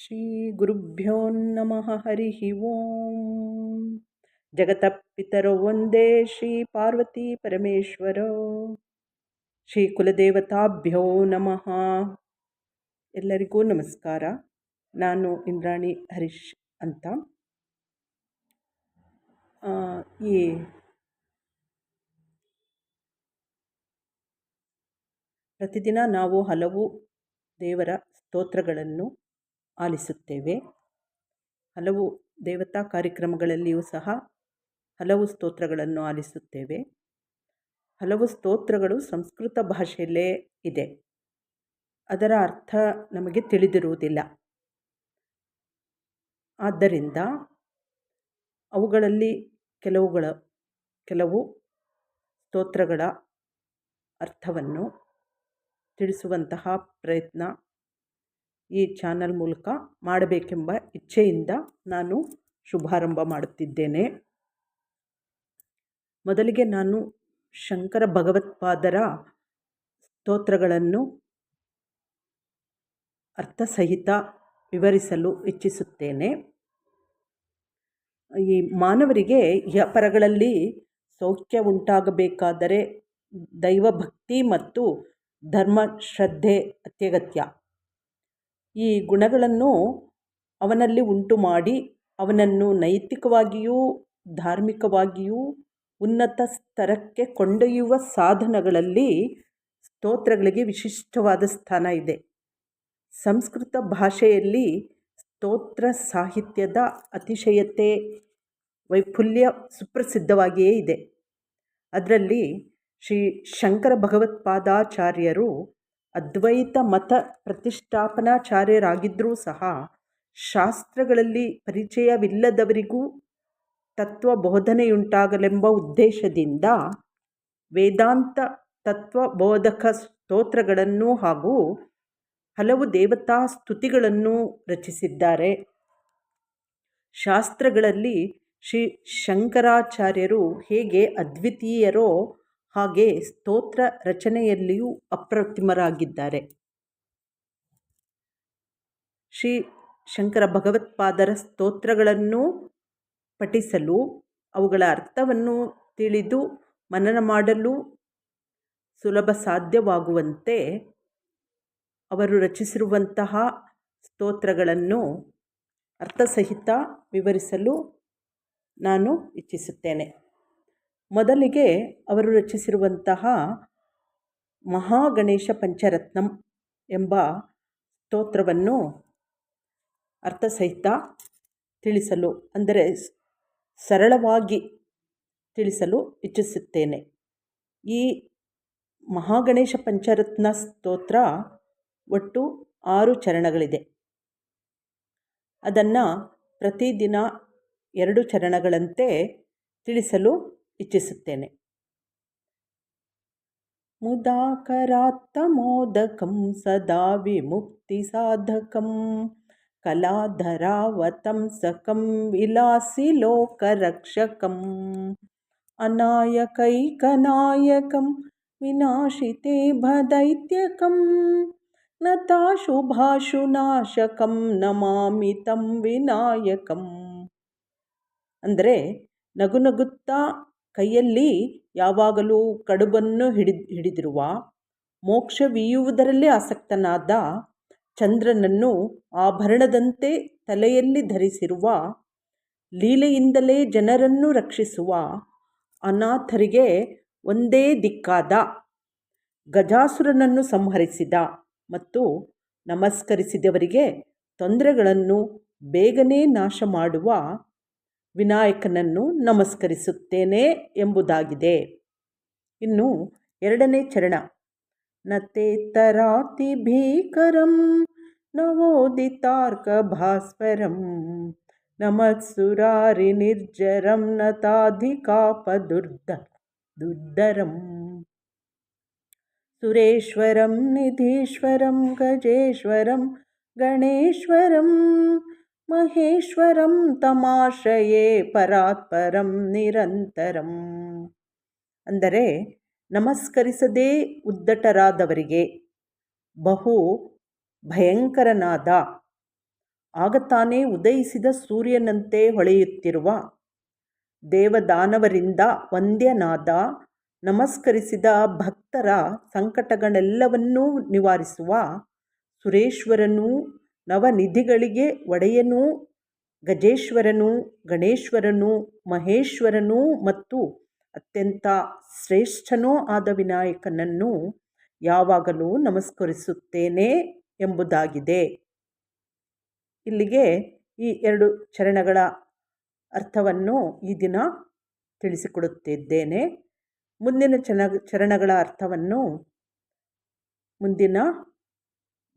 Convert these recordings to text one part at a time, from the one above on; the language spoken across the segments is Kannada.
ಶ್ರೀಗುರುಭ್ಯೋ ನಮಃ ಹರಿಹಿ ಓಂ. ಪಿತರೋ ಒಂದೇ ಶ್ರೀ ಪಾರ್ವತಿ ಪರಮೇಶ್ವರೋ. ಶ್ರೀ ಕುಲದೇವತಾಭ್ಯೋ ನಮಃ. ಎಲ್ಲರಿಗೂ ನಮಸ್ಕಾರ. ನಾನು ಇಂದ್ರಾಣಿ ಹರೀಶ್ ಅಂತ. ಈ ಪ್ರತಿದಿನ ನಾವು ಹಲವು ದೇವರ ಸ್ತೋತ್ರಗಳನ್ನು ಆಲಿಸುತ್ತೇವೆ. ಹಲವು ದೇವತಾ ಕಾರ್ಯಕ್ರಮಗಳಲ್ಲಿಯೂ ಸಹ ಹಲವು ಸ್ತೋತ್ರಗಳನ್ನು ಆಲಿಸುತ್ತೇವೆ. ಹಲವು ಸ್ತೋತ್ರಗಳು ಸಂಸ್ಕೃತ ಭಾಷೆಯಲ್ಲೇ ಇದೆ. ಅದರ ಅರ್ಥ ನಮಗೆ ತಿಳಿದಿರುವುದಿಲ್ಲ. ಆದ್ದರಿಂದ ಅವುಗಳಲ್ಲಿ ಕೆಲವುಗಳ, ಕೆಲವು ಸ್ತೋತ್ರಗಳ ಅರ್ಥವನ್ನು ತಿಳಿಸುವಂತಹ ಪ್ರಯತ್ನ ಈ ಚಾನಲ್ ಮೂಲಕ ಮಾಡಬೇಕೆಂಬ ಇಚ್ಛೆಯಿಂದ ನಾನು ಶುಭಾರಂಭ ಮಾಡುತ್ತಿದ್ದೇನೆ. ಮೊದಲಿಗೆ ನಾನು ಶಂಕರ ಭಗವತ್ಪಾದರ ಸ್ತೋತ್ರಗಳನ್ನು ಅರ್ಥಸಹಿತ ವಿವರಿಸಲು ಇಚ್ಛಿಸುತ್ತೇನೆ. ಈ ಮಾನವರಿಗೆ ಪರಗಳಲ್ಲಿ ಸೌಖ್ಯ ಉಂಟಾಗಬೇಕಾದರೆ ದೈವಭಕ್ತಿ ಮತ್ತು ಧರ್ಮ ಶ್ರದ್ಧೆ ಅತ್ಯಗತ್ಯ. ಈ ಗುಣಗಳನ್ನು ಅವನಲ್ಲಿ ಉಂಟು ಮಾಡಿ ಅವನನ್ನು ನೈತಿಕವಾಗಿಯೂ ಧಾರ್ಮಿಕವಾಗಿಯೂ ಉನ್ನತ ಸ್ತರಕ್ಕೆ ಕೊಂಡೊಯ್ಯುವ ಸಾಧನಗಳಲ್ಲಿ ಸ್ತೋತ್ರಗಳಿಗೆ ವಿಶಿಷ್ಟವಾದ ಸ್ಥಾನ ಇದೆ. ಸಂಸ್ಕೃತ ಭಾಷೆಯಲ್ಲಿ ಸ್ತೋತ್ರ ಸಾಹಿತ್ಯದ ಅತಿಶಯತೆ ವೈಫುಲ್ಯ ಸುಪ್ರಸಿದ್ಧವಾಗಿಯೇ ಇದೆ. ಅದರಲ್ಲಿ ಶ್ರೀ ಶಂಕರ ಭಗವತ್ಪಾದಾಚಾರ್ಯರು ಅದ್ವೈತ ಮತ ಪ್ರತಿಷ್ಠಾಪನಾಚಾರ್ಯರಾಗಿದ್ದರೂ ಸಹ ಶಾಸ್ತ್ರಗಳಲ್ಲಿ ಪರಿಚಯವಿಲ್ಲದವರಿಗೂ ತತ್ವ ಬೋಧನೆಯುಂಟಾಗಲೆಂಬ ಉದ್ದೇಶದಿಂದ ವೇದಾಂತ ತತ್ವಬೋಧಕ ಸ್ತೋತ್ರಗಳನ್ನು ಹಾಗೂ ಹಲವು ದೇವತಾ ಸ್ತುತಿಗಳನ್ನು ರಚಿಸಿದ್ದಾರೆ. ಶಾಸ್ತ್ರಗಳಲ್ಲಿ ಶ್ರೀ ಶಂಕರಾಚಾರ್ಯರು ಹೇಗೆ ಅದ್ವಿತೀಯರೋ ಹಾಗೆ ಸ್ತೋತ್ರ ರಚನೆಯಲ್ಲಿಯೂ ಅಪ್ರತಿಮರಾಗಿದ್ದಾರೆ. ಶ್ರೀ ಶಂಕರ ಭಗವತ್ಪಾದರ ಸ್ತೋತ್ರಗಳನ್ನು ಪಠಿಸಲು, ಅವುಗಳ ಅರ್ಥವನ್ನು ತಿಳಿದು, ಮನನ ಮಾಡಲು ಸುಲಭ ಸಾಧ್ಯವಾಗುವಂತೆ ಅವರು ರಚಿಸಿರುವಂತಹ ಸ್ತೋತ್ರಗಳನ್ನು ಅರ್ಥಸಹಿತ ವಿವರಿಸಲು ನಾನು ಇಚ್ಛಿಸುತ್ತೇನೆ. ಮೊದಲಿಗೆ ಅವರು ರಚಿಸಿರುವಂತಹ ಮಹಾಗಣೇಶ ಪಂಚರತ್ನಂ ಎಂಬ ಸ್ತೋತ್ರವನ್ನು ಅರ್ಥಸಹಿತ ತಿಳಿಸಲು, ಅಂದರೆ ಸರಳವಾಗಿ ತಿಳಿಸಲು ಇಚ್ಛಿಸುತ್ತೇನೆ. ಈ ಮಹಾಗಣೇಶ ಪಂಚರತ್ನ ಸ್ತೋತ್ರ ಒಟ್ಟು ಆರು ಚರಣಗಳಿದೆ. ಅದನ್ನು ಪ್ರತಿದಿನ ಎರಡು ಚರಣಗಳಂತೆ ತಿಳಿಸಲು ಇಚ್ಛಿಸುತ್ತೇನೆ. ಮುದಾಕರಾತ್ತಮೋದಕಂ ಸದಾ ವಿಮುಕ್ತಿಸಾಧಕಂ ಕಲಾಧರಾವತಂಸಕಂ ವಿಲಾಸಿ ಲೋಕರಕ್ಷಕಂ. अनायकैकनायकं ವಿನಾಶಿತೆ ಭದೈತ್ಯಕಂ. ನತಾಶುಭಾಶುನಾಶಕಂ ನಮಾಮಿ ತಂ ವಿನಾಯಕಂ. ಅಂದರೆ ನಗು ನಗುತ್ತಾ ಕೈಯಲ್ಲಿ ಯಾವಾಗಲೂ ಕಡುಬನ್ನು ಹಿಡಿ, ಹಿಡಿದಿರುವ, ಮೋಕ್ಷವೀಯುವುದರಲ್ಲೇ ಆಸಕ್ತನಾದ ಚಂದ್ರನನ್ನು ಆಭರಣದಂತೆ ತಲೆಯಲ್ಲಿ ಧರಿಸಿರುವ, ಲೀಲೆಯಿಂದಲೇ ಜನರನ್ನು ರಕ್ಷಿಸುವ ಅನಾಥರಿಗೆ ಒಂದೇ ದಿಕ್ಕಾದ ಗಜಾಸುರನನ್ನು ಸಂಹರಿಸಿದ ಮತ್ತು ನಮಸ್ಕರಿಸಿದವರಿಗೆ ತೊಂದರೆಗಳನ್ನು ಬೇಗನೆ ನಾಶ ಮಾಡುವ ವಿನಾಯಕನನ್ನು ನಮಸ್ಕರಿಸುತ್ತೇನೆ ಎಂಬುದಾಗಿದೆ. ಇನ್ನು ಎರಡನೇ ಚರಣ. ನತೇತರಾತಿ ಭೀಕರಂ ನವೋದಿತಾರ್ಕ ಭಾಸ್ವರಂ ನಮತ್ಸುರಾರಿ ನಿರ್ಜರಂ ನತಾಧಿಕಾಪ ದುರ್ದ ದುರ್ಧರಂ ಸುರೇಶ್ವರಂ ನಿಧೀಶ್ವರಂ ಗಜೇಶ್ವರಂ ಗಣೇಶ್ವರಂ ಮಹೇಶ್ವರಂ ತಮಾಶಯೇ ಪರಾತ್ಪರಂ ನಿರಂತರಂ. ಅಂದರೆ ನಮಸ್ಕರಿಸದೇ ಉದ್ದಟರಾದವರಿಗೆ ಬಹು ಭಯಂಕರನಾದ, ಆಗತಾನೇ ಉದಯಿಸಿದ ಸೂರ್ಯನಂತೆ ಹೊಳೆಯುತ್ತಿರುವ ದೇವದಾನವರಿಂದ ವಂದ್ಯನಾದ, ನಮಸ್ಕರಿಸಿದ ಭಕ್ತರ ಸಂಕಟಗಳೆಲ್ಲವನ್ನೂ ನಿವಾರಿಸುವ ಸುರೇಶ್ವರನೂ ನವನಿಧಿಗಳಿಗೆ ಒಡೆಯನೂ, ಗಜೇಶ್ವರನೂ, ಗಣೇಶ್ವರನೂ, ಮಹೇಶ್ವರನೂ ಮತ್ತು ಅತ್ಯಂತ ಶ್ರೇಷ್ಠನೂ ಆದ ವಿನಾಯಕನನ್ನು ಯಾವಾಗಲೂ ನಮಸ್ಕರಿಸುತ್ತೇನೆ ಎಂಬುದಾಗಿದೆ. ಇಲ್ಲಿಗೆ ಈ ಎರಡು ಚರಣಗಳ ಅರ್ಥವನ್ನು ಈ ದಿನ ತಿಳಿಸಿಕೊಡುತ್ತಿದ್ದೇನೆ. ಮುಂದಿನ ಚನ, ಚರಣಗಳ ಅರ್ಥವನ್ನು ಮುಂದಿನ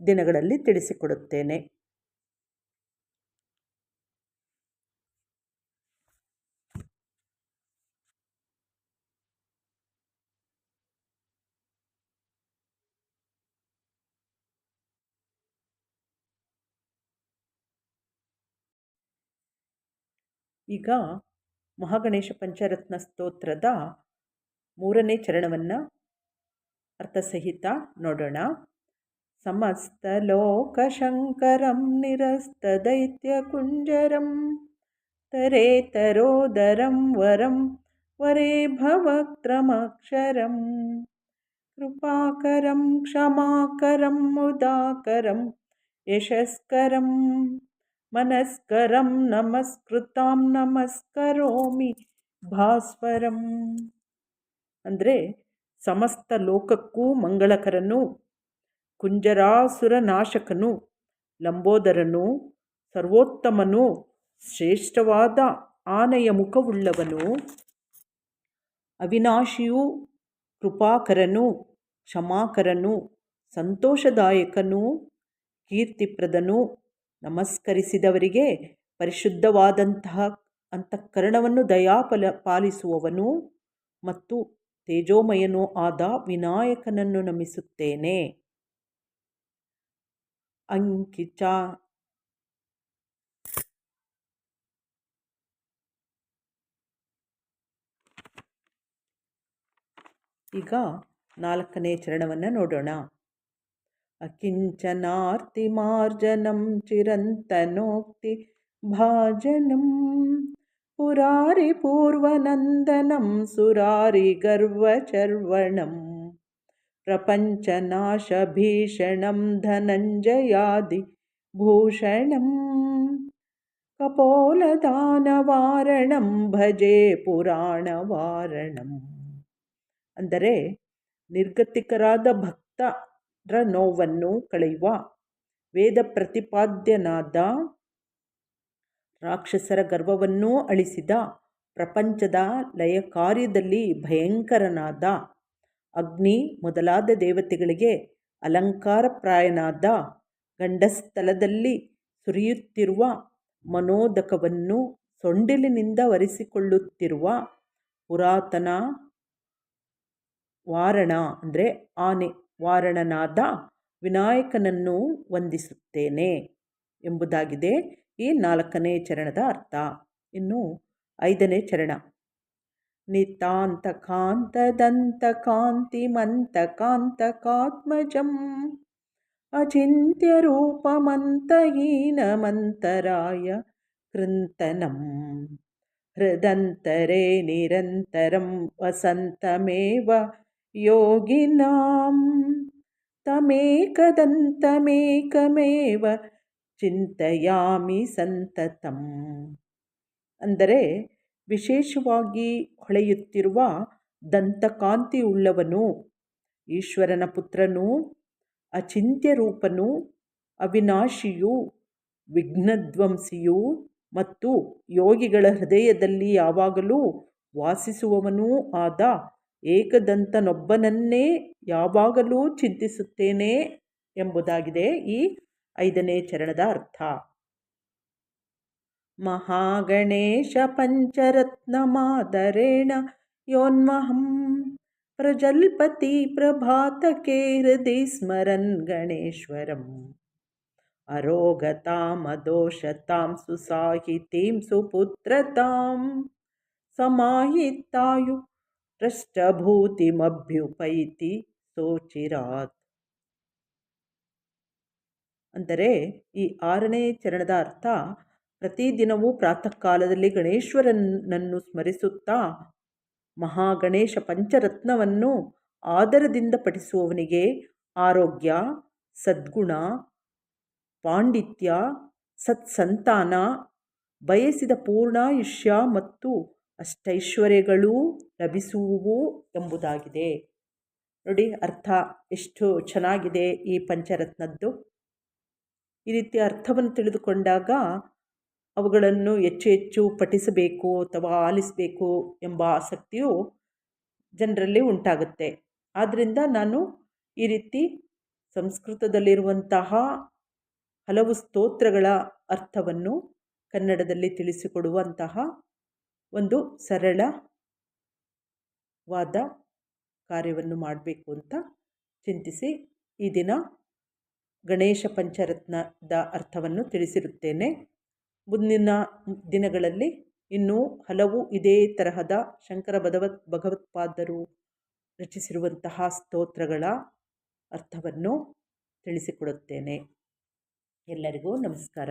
ದಿನಗಳಲ್ಲಿ ತಿಳಿಸಿಕೊಡುತ್ತೇನೆ. ಈಗ ಮಹಾಗಣೇಶ ಪಂಚರತ್ನ ಸ್ತೋತ್ರದ ಮೂರನೇ ಚರಣವನ್ನು ಅರ್ಥಸಹಿತ ನೋಡೋಣ. ಸಮಸ್ತಲೋಕಶಂಕರಂ ನಿರಸ್ತದೈತ್ಯಕುಂಜರಂ ತರೇತರೋದರಂ ವರಂ ವರೇ ಭವಕ್ರಮಕ್ಷರಂ ಕೃಪಾಕರಂ ಕ್ಷಮಾಕರಂ ಮುದಾಕರಂ ಯಶಸ್ಕರಂ ಮನಸ್ಕರಂ ನಮಸ್ಕೃತಾಂ ನಮಸ್ಕರೋಮಿ ಭಾಸ್ವರಂ ಅಂದರೆ ಸಮಸ್ತ ಲೋಕಕ್ಕೂ ಮಂಗಳಕರನು ಕುಂಜರಾಸುರ ನಾಶಕನು ಲಂಬೋದರನು, ಸರ್ವೋತ್ತಮನು, ಶ್ರೇಷ್ಠವಾದ ಆನೆಯ ಮುಖವುಳ್ಳವನು, ಅವಿನಾಶಿಯು ಕೃಪಾಕರನು, ಕ್ಷಮಾಕರನು, ಸಂತೋಷದಾಯಕನು, ಕೀರ್ತಿಪ್ರದನು, ನಮಸ್ಕರಿಸಿದವರಿಗೆ ಪರಿಶುದ್ಧವಾದಂತಹ ಅಂತಃಕರಣವನ್ನು ದಯಾಪಲ ಪಾಲಿಸುವವನು ಮತ್ತು ತೇಜೋಮಯನೂ ಆದ ವಿನಾಯಕನನ್ನು ನಮಿಸುತ್ತೇನೆ. ಅಂಕಿತ ಈಗ ನಾಲ್ಕನೇ ಚರಣವನ್ನು ನೋಡೋಣ. ಅಕಿಂಚನಾರ್ತಿ ಮಾರ್ಜನಂ ಚಿರಂತನೋಕ್ತಿ ಭಾಜನಂ ಪುರಾರಿ ಪೂರ್ವನಂದನಂ ಸುರಾರಿ ಗರ್ವಚರ್ವಣಂ प्रपञ्चनाशभीषणं धनञ्जयादिभूषणं ಕಪೋಲದಾನವಾರಣಂ ಭಜೆ ಪುರಾಣವಾರಣಂ ಅಂದರೆ ನಿರ್ಗತಿಕರಾದ ಭಕ್ತ ರ ನೋವನ್ನು ಕಳೆಯುವ ವೇದ ಪ್ರತಿಪಾದ್ಯನಾದ ರಾಕ್ಷಸರ ಗರ್ವವನ್ನೂ ಅಳಿಸಿದ ಪ್ರಪಂಚದ ಲಯ ಕಾರ್ಯದಲ್ಲಿ ಭಯಂಕರನಾದ ಅಗ್ನಿ ಮೊದಲಾದ ದೇವತೆಗಳಿಗೆ ಅಲಂಕಾರಪ್ರಾಯನಾದ ಗಂಡಸ್ಥಲದಲ್ಲಿ ಸುರಿಯುತ್ತಿರುವ ಮನೋದಕವನ್ನು ಸೊಂಡಿಲಿನಿಂದ ಒರೆಸಿಕೊಳ್ಳುತ್ತಿರುವ ಪುರಾತನ ವಾರಣ, ಅಂದರೆ ಆನೆ ವಾರಣನಾದ ವಿನಾಯಕನನ್ನು ವಂದಿಸುತ್ತೇನೆ ಎಂಬುದಾಗಿದೆ ಈ ನಾಲ್ಕನೇ ಚರಣದ ಅರ್ಥ. ಇನ್ನು ಐದನೇ ಚರಣ. ನಿತಾಂತ ಕಾಂತದಂತ ಕಾಂತಿಮಂತ ಕಾಂತಕಾತ್ಮಜಂ ಅಚಿಂತ್ಯ ರೂಪಮಂತಹೀನಮಂತರಾಯ ಕೃಂತನಂ ಹೃದಂತರೇ ನಿರಂತರಂ ವಸಂತಮೇವ ಯೋಗಿನಾಂ ತಮೇಕದಂತಮೇಕಮೇವ ಚಿಂತೆಯಾಮಿ ಸಂತತಂ ಅಂದರೆ ವಿಶೇಷವಾಗಿ ಹೊಳೆಯುತ್ತಿರುವ ದಂತಕಾಂತಿಯುಳ್ಳವನು, ಈಶ್ವರನ ಪುತ್ರನು ಅಚಿಂತ್ಯ ರೂಪನು ಅವಿನಾಶಿಯು, ವಿಘ್ನಧ್ವಂಸಿಯು ಮತ್ತು ಯೋಗಿಗಳ ಹೃದಯದಲ್ಲಿ ಯಾವಾಗಲೂ ವಾಸಿಸುವವನೂ ಆದ ಏಕದಂತನೊಬ್ಬನನ್ನೇ ಯಾವಾಗಲೂ ಚಿಂತಿಸುತ್ತೇನೆ ಎಂಬುದಾಗಿದೆ ಈ ಐದನೇ ಚರಣದ ಅರ್ಥ. ಮಹಾಗಣೇಶ ಪಂಚರತ್ನ ಮಾದರೇಣ ಯೋನ್ಮಹಂ ಪ್ರಜಲ್ಪತಿ ಪ್ರಭಾತಕೆ ಹೃದಯ ಸ್ಮರನ್ ಗಣೇಶ್ವರಂ ಅರೋಗತಾಮದೋಷತಾಂ ಸುಸಾಹಿತೀಂ ಸುಪುತ್ರತಾಂ ಸಮಾಹಿತಾಯು ಪೃಷ್ಠಭೂತಿಮಭ್ಯುಪೈತಿ ಸೋಚಿರಾತ್ ಅಂದರೆ ಈ ಆರನೇ ಚರಣದ ಅರ್ಥ ಪ್ರತಿದಿನವೂ ಪ್ರಾತಃ ಕಾಲದಲ್ಲಿ ಗಣೇಶ್ವರನನ್ನು ಸ್ಮರಿಸುತ್ತಾ ಮಹಾಗಣೇಶ ಪಂಚರತ್ನವನ್ನು ಆದರದಿಂದ ಪಠಿಸುವವನಿಗೆ ಆರೋಗ್ಯ, ಸದ್ಗುಣ, ಪಾಂಡಿತ್ಯ, ಸತ್ಸಂತಾನ, ಬಯಸಿದ ಪೂರ್ಣಾಯುಷ್ಯ ಮತ್ತು ಅಷ್ಟೈಶ್ವರ್ಯಗಳೂ ಲಭಿಸುವುವು ಎಂಬುದಾಗಿದೆ. ನೋಡಿ ಅರ್ಥ ಎಷ್ಟು ಚೆನ್ನಾಗಿದೆ ಈ ಪಂಚರತ್ನದ್ದು. ಈ ರೀತಿಯ ಅರ್ಥವನ್ನು ತಿಳಿದುಕೊಂಡಾಗ ಅವುಗಳನ್ನು ಹೆಚ್ಚು ಹೆಚ್ಚು ಪಠಿಸಬೇಕು ಅಥವಾ ಆಲಿಸಬೇಕು ಎಂಬ ಆಸಕ್ತಿಯು ಜನರಲ್ಲಿ ಉಂಟಾಗುತ್ತೆ. ಆದ್ದರಿಂದ ನಾನು ಈ ರೀತಿ ಸಂಸ್ಕೃತದಲ್ಲಿರುವಂತಹ ಹಲವು ಸ್ತೋತ್ರಗಳ ಅರ್ಥವನ್ನು ಕನ್ನಡದಲ್ಲಿ ತಿಳಿಸಿಕೊಡುವಂತಹ ಒಂದು ಸರಳವಾದ ಕಾರ್ಯವನ್ನು ಮಾಡಬೇಕು ಅಂತ ಚಿಂತಿಸಿ ಈ ದಿನ ಗಣೇಶ ಪಂಚರತ್ನದ ಅರ್ಥವನ್ನು ತಿಳಿಸಿರುತ್ತೇನೆ. ಮುಂದಿನ ದಿನಗಳಲ್ಲಿ ಇನ್ನೂ ಹಲವು ಇದೇ ತರಹದ ಶಂಕರ ಭಗವತ್ ಭಗವತ್ಪಾದರು ರಚಿಸಿರುವಂತಹ ಸ್ತೋತ್ರಗಳ ಅರ್ಥವನ್ನು ತಿಳಿಸಿಕೊಡುತ್ತೇನೆ. ಎಲ್ಲರಿಗೂ ನಮಸ್ಕಾರ.